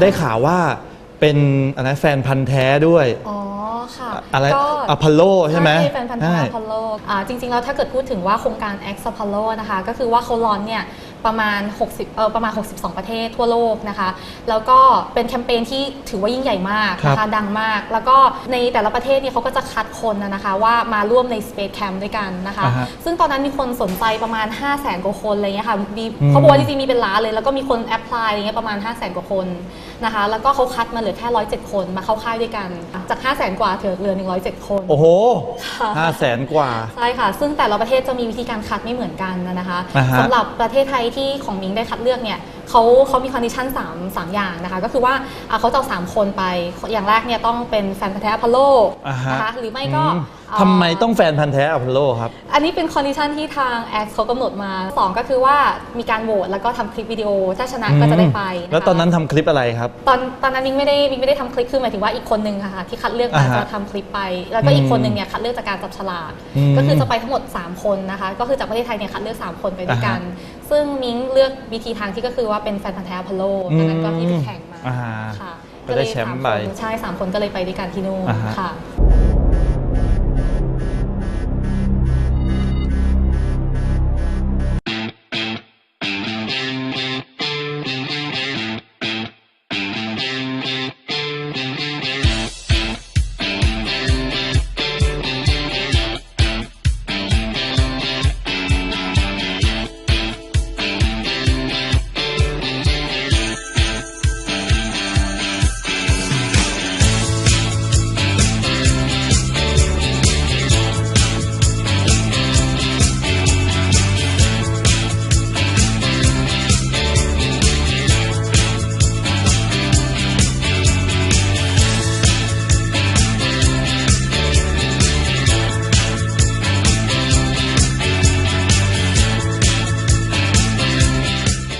ได้ข่าวว่าเป็นอะไรแฟนพันธ์แท้ด้วย อ๋อค่ะอะไรก็อพอลโลใช่ไหมแฟนพันธุ์แท้อพอลโลอ่าจริงๆแล้วถ้าเกิดพูดถึงว่าโครงการ X Apollo นะคะ ก็คือว่าเขาลอนเนี่ย ประมาณ 60เออประมาณ 62 ประเทศทั่วโลกนะคะ แล้วก็เป็นแคมเปญที่ถือว่ายิ่งใหญ่มากนะครัคะบดังมาก แล้วก็ในแต่ละประเทศเนี่ยเขาก็จะคัดคนนะนะคะว่ามาร่วมใน Space Camp ด้วยกันนะคะ อ่าฮะซึ่งตอนนั้นมีคนสนใจประมาณ 5 0 0แสนกว่าคนอะไรเงี้ยค่ะมีอืม เขาบอกว่าจริงๆมีเป็นล้านเลย แล้วก็มีคนแอพพลายอะไรเงี้ยประมาณ 5 0 0แสนกว่าคนนะคะ แล้วก็เขาคัดมาเหลือแค่107 คนมาเข้าค่ายด้วยกัน จาก 5 0 0แสนกว่าเหลือ 107 คน โอ้โหค่ะ ห้าแสนกว่า ใช่ค่ะ ซึ่งแต่ละประเทศจะมีวิธีการคัดไม่เหมือนกันนะคะอ่าฮะสำหรับประเทศไทยที่ของมิงได้คัดเลือกเนี่ย เขาเขามีคอนดิชัน3 3 อย่างนะคะ ก็คือว่าอะเขาจะเอาสามคนไป อย่างแรกเนี่ยต้องเป็นแฟนพันธ์แท้อพอลโลอ่าฮะนะคะหรือไม่ก็อืมเอ่อทำไมต้องแฟนพันธ์แท้อพอลโลครับ อันนี้เป็นคอนดิชันที่ทาง X เขากำหนดมา 2 ก็คือว่ามีการโหวตแล้วก็ทำคลิปวิดีโอถ้าชนะก็จะได้ไปะคะแล้วตอนนั้นทำคลิปอะไรครับ ตอนตอนนั้นมิงไม่ได้มิงไม่ได้ทำคลิปคือหมายถึงว่าอีกคนนึงค่ะที่คัดเลือกมาอ่าฮะจะทำคลิปไป แล้วก็อีกอืมคนนึงเนี่ยคัดเลือกจากการจับฉลากอืมก็คือจะไปทั้งหมด 3 คนนะคะ ก็คือจากประเทศไทยเนี่ยคัดเลือก 3 คนไปด้วยกันอ่าฮซึ่งมิงเลือกวิธีทางที่ก็คือว่าเป็นแฟนพันธ์แท้อพอลโลดังนั้นก็ที่ไปแข่งมาอ่าค่ะก็ได้แชมป์ไปสาคนใช่สามคนก็เลยไปด้วยกันที่นู่นอ่าฮะ ค่ะ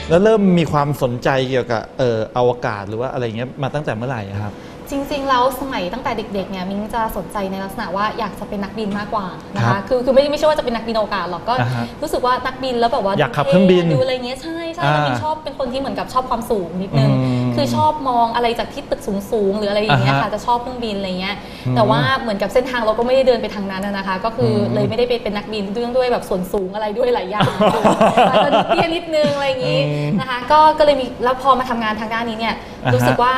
แล้วเริ่มมีความสนใจเกี่ยวกับเอ่ออวกาศหรือว่าอะไรเงี้ยมาตั้งแต่เมื่อไหร่อะครับ จริงๆแล้วสมัยตั้งแต่เด็กๆเนี่ยมิงจะสนใจในลักษณะว่าอยากจะเป็นนักบินมากกว่านะครัคะบคือคือไม่ไม่ใช่ว่าจะเป็นนักบินอวกาศหรอกก็อ่าฮะรู้สึกว่านักบินแล้วแบบว่าอยากขับเครื่องบินดูอะไรเงี้ยใช่ใช่อ่าแล้วมิงชอบเป็นคนที่เหมือนกับชอบความสูงนิดนึง อืม คือชอบมองอะไรจากที่ตึกสูงๆ หรืออะไรอย่างเงี้ยอ่าฮะค่ะจะชอบเครื่องบินอะไรเงี้ยอืมแต่ว่าเหมือนกับเส้นทางเราก็ไม่ได้เดินไปทางนั้นนะนะคะ ก็คืออมเลยไม่ได้ไปเป็นนักบินเรื่องด้วยแบบส่วนสูงอะไรด้วยหลายอย่างอาจจะเตี้ยนิดนึงอะไรอย่างงี้นะคะก็ก็เลยมีแล้วพอมาทำงานทางด้านนี้เนี่ยอ่าฮะ รู้สึกว่า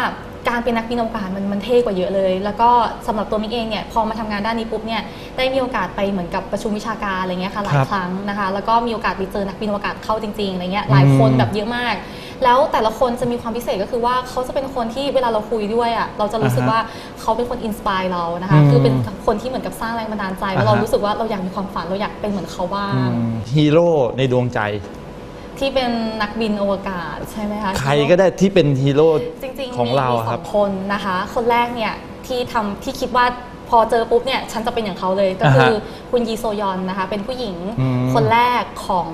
การเป็นนักบินอวกาศมันมันเท่กว่าเยอะเลย แล้วก็สำหรับตัวมิกเองเนี่ยพอมาทำงานด้านนี้ปุ๊บเนี่ยได้มีโอกาสไปเหมือนกับประชุมวิชาการอะไรเงี้ยค่ะหลายครับครั้งนะคะ แล้วก็มีโอกาสไปเจอนักบินอวกาศเข้าจริงๆอะไรเงี้ยหลายคนอืมแบบเยอะมาก แล้วแต่ละคนจะมีความพิเศษก็คือว่าเขาจะเป็นคนที่เวลาเราคุยด้วยอะเราจะรู้สึกอ่าฮะว่าเขาเป็นคนอินสปายเรานะคะอืมคือเป็นคนที่เหมือนกับสร้างแรงบันดาลใจแล้วเราอ่าฮะรู้สึกว่าเราอยากมีความฝันเราอยากเป็นเหมือนเขาบ้างฮีโร่ในดวงใจที่เป็นนักบินอวกาศใช่ไหมคะใครก็ได้ที่เป็นฮีโร่จริงๆของเรามีอะสครัอบงคนนะคะ คนแรกเนี่ยที่ทำที่คิดว่า พอเจอปุ๊บเนี่ยฉันจะเป็นอย่างเขาเลยก็คืออาฮะคุณยีโซยอนนะคะ เป็นผู้หญิงอืมคนแรกของ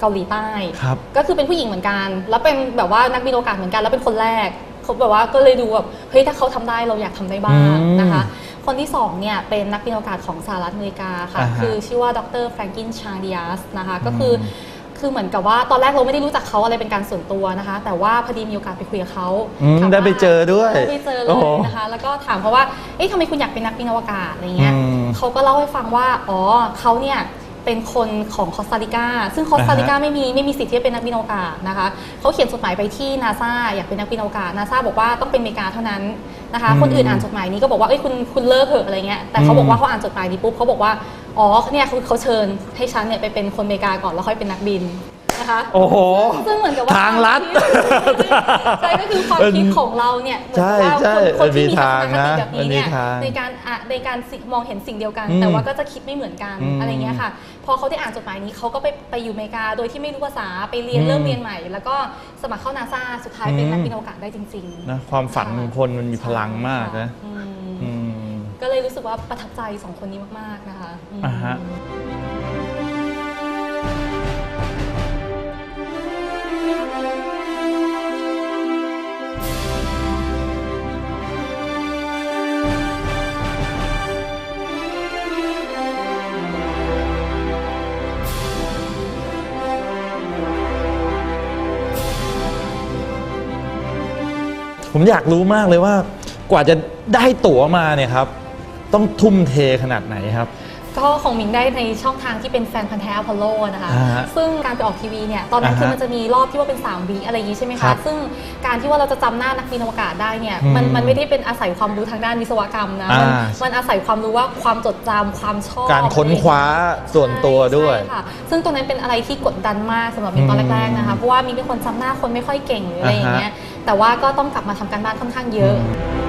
เกาหลีใต้ครับก็คือเป็นผู้หญิงเหมือนกัน แล้วเป็นแบบว่านักบินอวกาศเหมือนกันแล้วเป็นคนแรกเขาแบบว่าก็เลยดูแบบเฮ้ยถ้าเขาทำได้เราอยากทำได้บ้างอืมนะคะ คนที่สองเนี่ยเป็นนักบินอวกาศของสหรัฐอเมริกาค่ะอ่าฮะคือชื่อว่าดรแฟรงกินชาดิอัสนะคะก็คืออ คือเหมือนกับว่าตอนแรกเราไม่ได้รู้จักเขาอะไรเป็นการส่วนตัวนะคะ แต่ว่าพอดีมีโอกาสไปคุยกับเขาอืมถามว่าได้ไปเจอด้วยได้ไปเจอเลโอ้โหยนะคะ แล้วก็ถามเขาว่า เอ๊ะทำไมคุณอยากเป็นนักบินอวกาศอะไรเงี้ยอืมเขาก็เล่าให้ฟังว่า อ๋อเขาเนี่ยเป็นคนของคอสตาริกา ซึ่งคอสตาริกาอ่าฮะ ไม่มีไม่มีสิทธิ์ที่จะเป็นนักบินอวกาศนะคะเขาเขียนจดหมายไปที่นาซาอยากเป็นนักบินอวกาศนาซาบอกว่าต้องเป็นอเมริกาเท่านั้นนะคะ อืมคนอื่นอ่านจดหมายนี้ก็บอกว่าเอ้ยคุณคุณเลิกเถอะอะไรเงี้ย แต่เขาบอกว่าเขาอ่านจดหมายนี้ปุ๊บเขาบอกว่า อ๋อเนี่ยเขาเขาเชิญให้ฉันเนี่ยไปเป็นคนอเมริกาก่อนแล้วค่อยเป็นนักบินนะคะ โอ้โห ซึ่งเหมือนกับว่าทางลัดใช่ก็คือความคิดของเราเนี่ยเหมือนกับว่าใช่คนคนที่มีใช่ทัศนคติแบบนี้เนี่ยมันมีทางในการอะในการสิมองเห็นสิ่งเดียวกัน อืมแต่ว่าก็จะคิดไม่เหมือนกันอืมอะไรเงี้ยค่ะ พอเขาได้อ่านจดหมายนี้เขาก็ไปไปอยู่อเมริกา โดยที่ไม่รู้ภาษาไปเรียนอืมเริ่มเรียนใหม่ แล้วก็สมัครเข้านาซาสุดท้ายเป็นอืม นักบินอวกาศได้จริงๆนะความฝันของคนมันมีพลังมากนะ อืมอืม ก็เลยรู้สึกว่าประทับใจสองคนนี้มาก ๆ นะคะอ่าฮะ ผมอยากรู้มากเลยว่ากว่าจะได้ตั๋วมาเนี่ยครับ ต้องทุ่มเทขนาดไหนครับ ก็ของมิงได้ในช่องทางที่เป็นแฟนพันธ์แท้อพอลโลนะคะ อ่าฮะซึ่งการไปออกทีวีเนี่ยตอนนั้นอ่าฮะคือมันจะมีรอบที่ว่าเป็น 3 วีอะไรอย่างนี้ใช่ไหมครัคะ บซึ่งการที่ว่าเราจะจำหน้านักบินอวกาศได้เนี่ยอืมมันมันไม่ได้เป็นอาศัยความรู้ทางด้านวิศวกรรมนะมันอ่ามันอาศัยความรู้ว่าความจดจำความชอบ การค้นคว้าส่วนตัวด้วย ใช่ค่ะ ซึ่งตรงนั้นเป็นอะไรที่กดดันมากสำหรับมินตอนแรกๆนะคะ เพราะว่ามินเป็นคนจำหน้าคนไม่ค่อยเก่งหรืออะไรอย่างเงี้ย แต่ว่าก็ต้องกลับมาทำการบ้านค่อนข้างเยอะ อืม